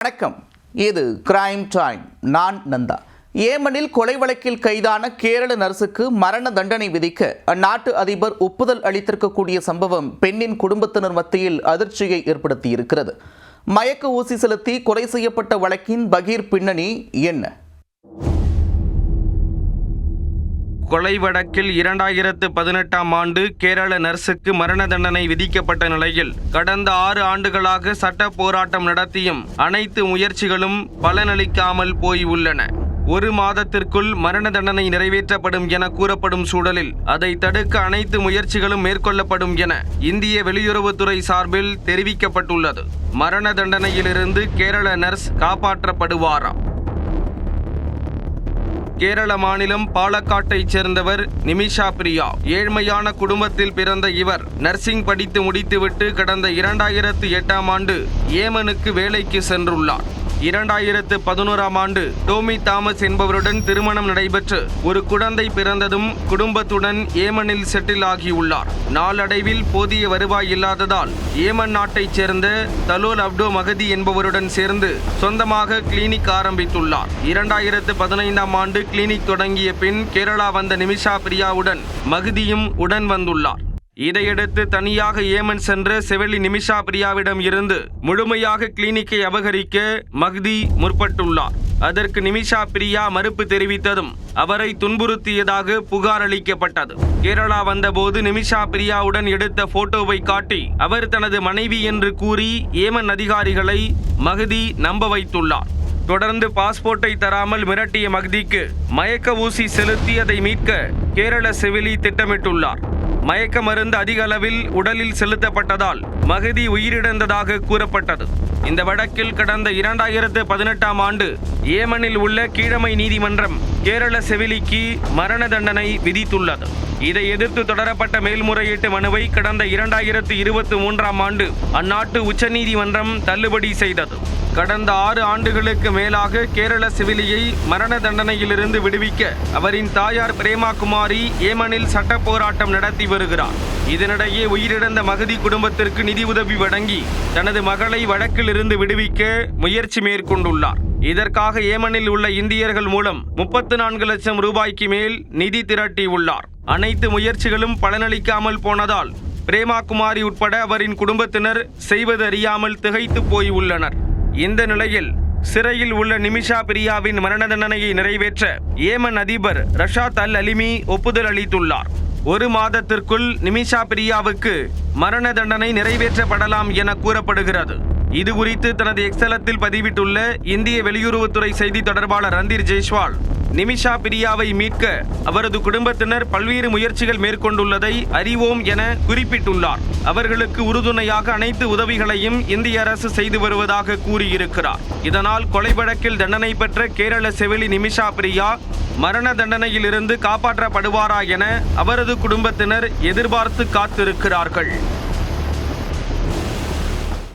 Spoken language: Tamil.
வணக்கம். இது கிரைம் டைம் நான் நந்தா. ஏமனில் கொலை வழக்கில் கைதான கேரள நர்சுக்கு மரண தண்டனை விதிக்க அந்நாட்டு அதிபர் ஒப்புதல் அளித்திருக்கக்கூடிய சம்பவம் பெண்ணின் குடும்பத்தினர் மத்தியில் அதிர்ச்சியை ஏற்படுத்தியிருக்கிறது. மயக்க ஊசி செலுத்தி கொலை செய்யப்பட்ட வழக்கின் பகீர் பின்னணி என்ன? கொலை வழக்கில் இரண்டாயிரத்து பதினெட்டாம் ஆண்டு கேரள நர்சுக்கு மரண தண்டனை விதிக்கப்பட்ட நிலையில் கடந்த ஆறு ஆண்டுகளாக சட்ட போராட்டம் நடத்தியும் அனைத்து முயற்சிகளும் பலனளிக்காமல் போய் உள்ளன. ஒரு மாதத்திற்குள் மரண தண்டனை நிறைவேற்றப்படும் என கூறப்படும் சூழலில் அதை தடுக்க அனைத்து முயற்சிகளும் மேற்கொள்ளப்படும் என இந்திய வெளியுறவுத்துறை சார்பில் தெரிவிக்கப்பட்டுள்ளது. மரண தண்டனையிலிருந்து கேரள நர்ஸ் காப்பாற்றப்படுவாராம். கேரள மாநிலம் பாலக்காட்டைச் சேர்ந்தவர் நிமிஷா பிரியா. ஏழ்மையான குடும்பத்தில் பிறந்த இவர் நர்சிங் படித்து முடித்துவிட்டு கடந்த இரண்டாயிரத்து எட்டாம் ஆண்டு ஏமனுக்கு வேலைக்கு சென்றுள்ளார். இரண்டாயிரத்து பதினோராம் ஆண்டு டோமி தாமஸ் என்பவருடன் திருமணம் நடைபெற்று ஒரு குழந்தை பிறந்ததும் குடும்பத்துடன் ஏமனில் செட்டில் ஆகியுள்ளார். நாளடைவில் போதிய வருவாய் இல்லாததால் ஏமன் நாட்டைச் சேர்ந்த தலோல் அப்டோ மகதி என்பவருடன் சேர்ந்து சொந்தமாக கிளினிக் ஆரம்பித்துள்ளார். இரண்டாயிரத்து பதினைந்தாம் ஆண்டு கிளினிக் தொடங்கிய பின் கேரளா வந்த நிமிஷா பிரியாவுடன் மகதியும் உடன் வந்துள்ளார். இதையடுத்து தனியாக ஏமன் சென்ற செவெலி நிமிஷா பிரியாவிடம் இருந்து முழுமையாக கிளினிக்கை அபகரிக்க மஹ்தி முற்பட்டுள்ளார். அதற்கு நிமிஷா பிரியா மறுப்பு தெரிவித்ததும் அவரை துன்புறுத்தியதாக புகார் அளிக்கப்பட்டது. கேரளா வந்தபோது நிமிஷா பிரியாவுடன் எடுத்த போட்டோவை காட்டி அவர் தனது மனைவி என்று கூறி ஏமன் அதிகாரிகளை மகதி நம்ப வைத்துள்ளார். தொடர்ந்து பாஸ்போர்ட்டை தராமல் மிரட்டிய மக்திக்கு மயக்க ஊசி செலுத்தி அதை மீட்க கேரள செவிலி திட்டமிட்டுள்ளார். மயக்க மருந்து அதிக அளவில் உடலில் செலுத்தப்பட்டதால் மகதி உயிரிழந்ததாக கூறப்பட்டது. இந்த வழக்கில் கடந்த இரண்டாயிரத்து பதினெட்டாம் ஆண்டு ஏமனில் உள்ள கீழமை நீதிமன்றம் கேரள செவிலிக்கு மரண தண்டனை விதித்துள்ளது. இதை எதிர்த்து தொடரப்பட்ட மேல்முறையீட்டு மனுவை கடந்த இரண்டாயிரத்து இருபத்தி மூன்றாம் ஆண்டு அந்நாட்டு உச்சநீதிமன்றம் தள்ளுபடி செய்தது. கடந்த ஆறு ஆண்டுகளுக்கு மேலாக கேரள சிவிலியை மரண தண்டனையிலிருந்து விடுவிக்க அவரின் தாயார் பிரேமா குமாரி ஏமனில் சட்ட போராட்டம் நடத்தி வருகிறார். இதனிடையே உயிரிழந்த மகதி குடும்பத்திற்கு நிதி உதவி வழங்கி தனது மகளை இருந்து விடுவிக்க முயற்சி மேற்கொண்டுள்ளார். இதற்காக ஏமனில் உள்ள இந்தியர்கள் மூலம் முப்பத்து நான்கு லட்சம் ரூபாய்க்கு மேல் நிதி திரட்டியுள்ளார். அனைத்து முயற்சிகளும் பலனளிக்காமல் போனதால் பிரேமா குமாரி உட்பட அவரின் குடும்பத்தினர் செய்வது அறியாமல் திகைத்து போய் உள்ளனர் இந்த நிலையில் சிறையில் உள்ள நிமிஷா பிரியாவின் மரண தண்டனையை நிறைவேற்ற ஏமன் அதிபர் ரஷாத் அல் அலிமி ஒப்புதல் அளித்துள்ளார். ஒரு மாதத்திற்குள் நிமிஷா பிரியாவுக்கு மரண தண்டனை நிறைவேற்றப்படலாம் என கூறப்படுகிறது. இது குறித்து தனது எக்ஸலத்தில் பதிவிட்டுள்ள இந்திய வெளியுறவுத்துறை செய்தி தொடர்பாளர் ரந்தீர் ஜெய்ஸ்வால் நிமிஷா பிரியாவை மீட்க அவரது குடும்பத்தினர் பல்வேறு முயற்சிகள் மேற்கொண்டுள்ளதை அறிவோம் என குறிப்பிட்டுள்ளார். அவர்களுக்கு உறுதுணையாக அனைத்து உதவிகளையும் இந்திய அரசு செய்து வருவதாக கூறியிருக்கிறார். இதனால் கொலை வழக்கில் தண்டனை பெற்ற கேரள செவிலி நிமிஷா பிரியா மரண தண்டனையிலிருந்து காப்பாற்றப்படுவாரா என அவரது குடும்பத்தினர் எதிர்பார்த்து காத்திருக்கிறார்கள்.